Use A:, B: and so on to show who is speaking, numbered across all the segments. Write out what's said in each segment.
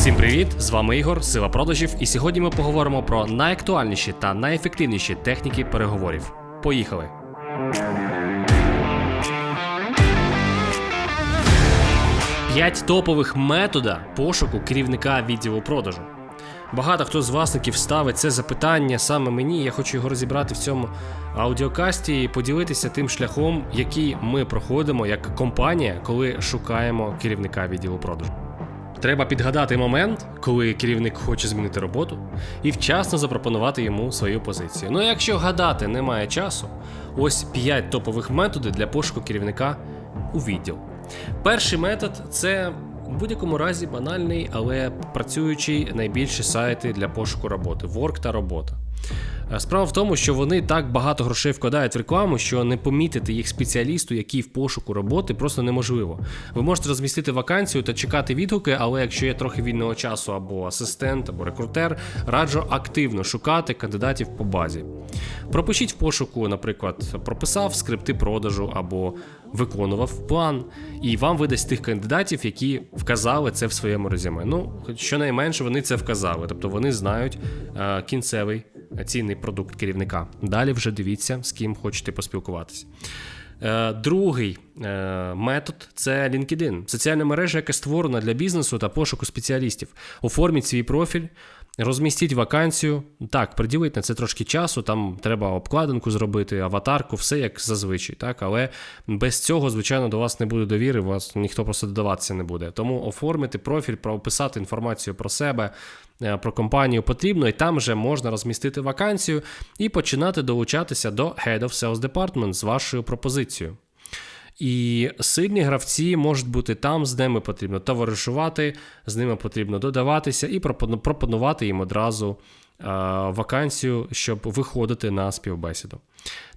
A: Всім привіт! З вами Ігор, Сила продажів, і сьогодні ми поговоримо про найактуальніші та найефективніші техніки переговорів. Поїхали! П'ять топових метода пошуку керівника відділу продажу. Багато хто з власників ставить це запитання саме мені. Я хочу його розібрати в цьому аудіокасті і поділитися тим шляхом, який ми проходимо як компанія, коли шукаємо керівника відділу продажу. Треба підгадати момент, коли керівник хоче змінити роботу, і вчасно запропонувати йому свою позицію. Ну, якщо гадати немає часу, ось 5 топових методів для пошуку керівника у відділ. Перший метод це в будь-якому разі банальний, але працюючий найбільші сайти для пошуку роботи Work та робота. Е, Справа в тому, що вони так багато грошей вкладають в рекламу, що не помітити їх спеціалісту, який в пошуку роботи, просто неможливо. Ви можете розмістити вакансію та чекати відгуки, але якщо є трохи вільного часу або асистент, або рекрутер, раджу активно шукати кандидатів по базі. Пропишіть в пошуку, наприклад, прописав скрипти продажу або виконував план, і вам видасть тих кандидатів, які вказали це в своєму резюме. Ну, щонайменше вони це вказали, тобто вони знають е, кінцевий цінний продукт керівника. Далі вже дивіться, з ким хочете поспілкуватися. Е, Другий е, метод це LinkedIn. Соціальна мережа, яка створена для бізнесу та пошуку спеціалістів. Оформіть свій профіль, розмістіть вакансію. Так, приділіть на це трошки часу, там треба обкладинку зробити, аватарку, все як зазвичай. Так? Але без цього, звичайно, до вас не буде довіри, вас ніхто просто додаватися не буде. Тому оформити профіль, прописати інформацію про себе. е, Про компанію потрібно, і там вже можна розмістити вакансію і починати долучатися до Head of Sales Department з вашою пропозицією. І сильні гравці можуть бути там, з ними потрібно товаришувати, з ними потрібно додаватися і пропону- пропонувати їм одразу е, вакансію, щоб виходити на співбесіду.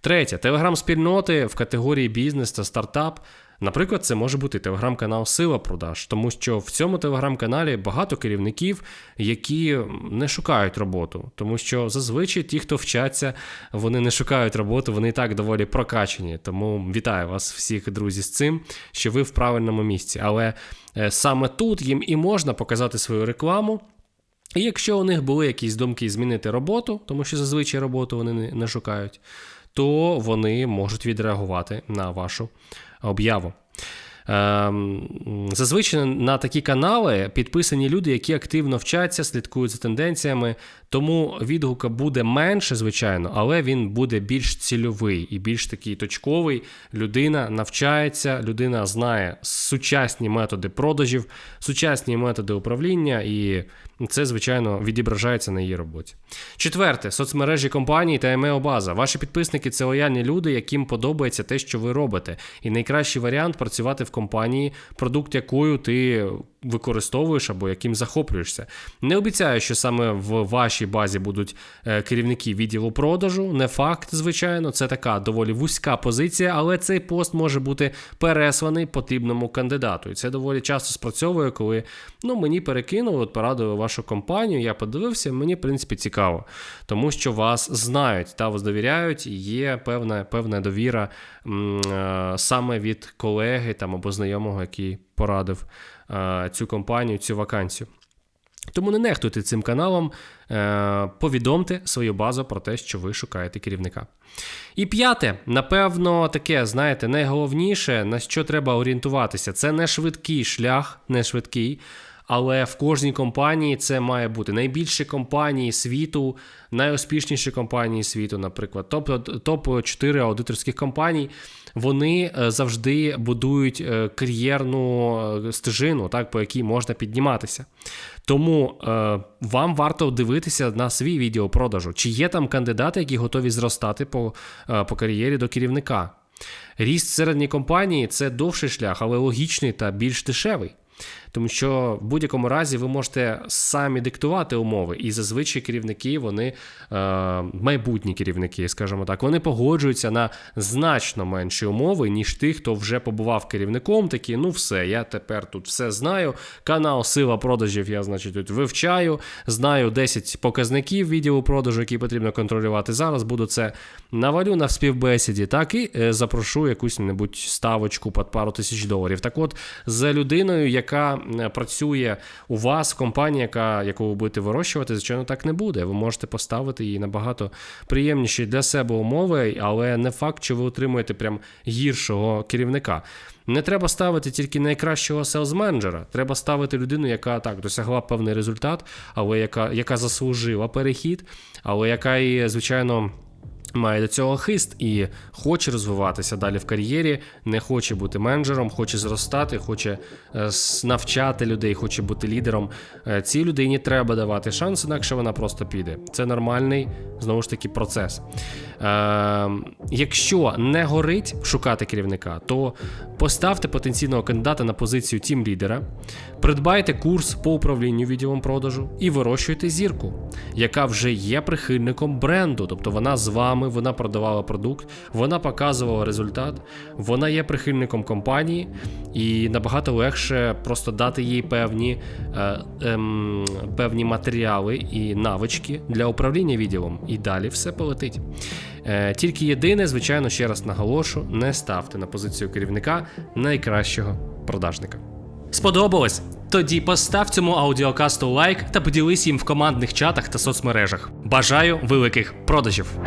A: Третє, телеграм-спільноти в категорії бізнес та стартап. Наприклад, це може бути телеграм-канал Сила продаж, тому що в цьому телеграм-каналі багато керівників, які не шукають роботу, тому що зазвичай ті, хто вчаться, вони не шукають роботу, вони і так доволі прокачені. Тому вітаю вас всіх, друзі, з цим, що ви в правильному місці. Але е, саме тут їм і можна показати свою рекламу. І якщо у них були якісь думки змінити роботу, тому що зазвичай роботу вони не, не шукають, то вони можуть відреагувати на вашу об'яву. Ем, зазвичай на такі канали підписані люди, які активно вчаться, слідкують за тенденціями, тому відгука буде менше, звичайно, але він буде більш цільовий і більш такий точковий. Людина навчається, людина знає сучасні методи продажів, сучасні методи управління, і це, звичайно, відображається на її роботі. Четверте, соцмережі компанії та ЕМЕО база. Ваші підписники це лояльні люди, яким подобається те, що ви робите. І найкращий варіант працювати в компанії, продукт якою ти використовуєш або яким захоплюєшся. Не обіцяю, що саме в вашій базі будуть е, керівники відділу продажу. Не факт, звичайно, це така доволі вузька позиція, але цей пост може бути пересланий потрібному кандидату. І це доволі часто спрацьовує, коли ну, мені перекинули, от порадили вашу компанію, я подивився, мені, в принципі, цікаво, тому що вас знають та вас довіряють, є певна, певна довіра м, е, саме від колеги там, або знайомого, який порадив е, цю компанію, цю вакансію. Тому не нехтуйте цим каналом, е, повідомте свою базу про те, що ви шукаєте керівника. І п'яте, напевно, таке, знаєте, найголовніше, на що треба орієнтуватися, це не швидкий шлях, не швидкий. Але в кожній компанії це має бути найбільші компанії світу, найуспішніші компанії світу, наприклад, топ, топ 4 аудиторських компаній. Вони е, завжди будують е, кар'єрну е, стежину, так, по якій можна підніматися. Тому е, вам варто дивитися на свій відео продажу, чи є там кандидати, які готові зростати по, по кар'єрі до керівника. Ріст середньої компанії це довший шлях, але логічний та більш дешевий. Тому що в будь-якому разі ви можете самі диктувати умови, і зазвичай керівники, вони е, майбутні керівники, скажімо так, вони погоджуються на значно менші умови, ніж ті, хто вже побував керівником. Такі, ну все, я тепер тут все знаю. Канал Сила продажів я, значить, тут вивчаю, знаю 10 показників відділу продажу, які потрібно контролювати. Зараз буду це навалю на співбесіді, так і е, запрошу якусь небудь ставочку під пару тисяч доларів. Так от, з людиною, яка працює у вас в компанії, яка, яку ви будете вирощувати, звичайно, так не буде. Ви можете поставити її набагато приємніші для себе умови, але не факт, що ви отримуєте прям гіршого керівника. Не треба ставити тільки найкращого селс-менеджера. Треба ставити людину, яка так досягла певний результат, але яка, яка заслужила перехід, але яка і, звичайно. Має до цього хист і хоче розвиватися далі в кар'єрі, не хоче бути менеджером, хоче зростати, хоче е, навчати людей, хоче бути лідером. Е, Цій людині треба давати шанс, інакше вона просто піде. Це нормальний знову ж таки процес. Е, якщо не горить шукати керівника, то поставте потенційного кандидата на позицію тім лідера, придбайте курс по управлінню відділом продажу і вирощуйте зірку, яка вже є прихильником бренду. Тобто вона з вами, вона продавала продукт, вона показувала результат, вона є прихильником компанії, і набагато легше просто дати їй певні, е, ем, певні матеріали і навички для управління відділом. І далі все полетить. Е, тільки єдине, звичайно, ще раз наголошу: не ставте на позицію керівника найкращого продажника. Сподобалось? Тоді постав цьому аудіокасту лайк та поділись їм в командних чатах та соцмережах. Бажаю великих продажів!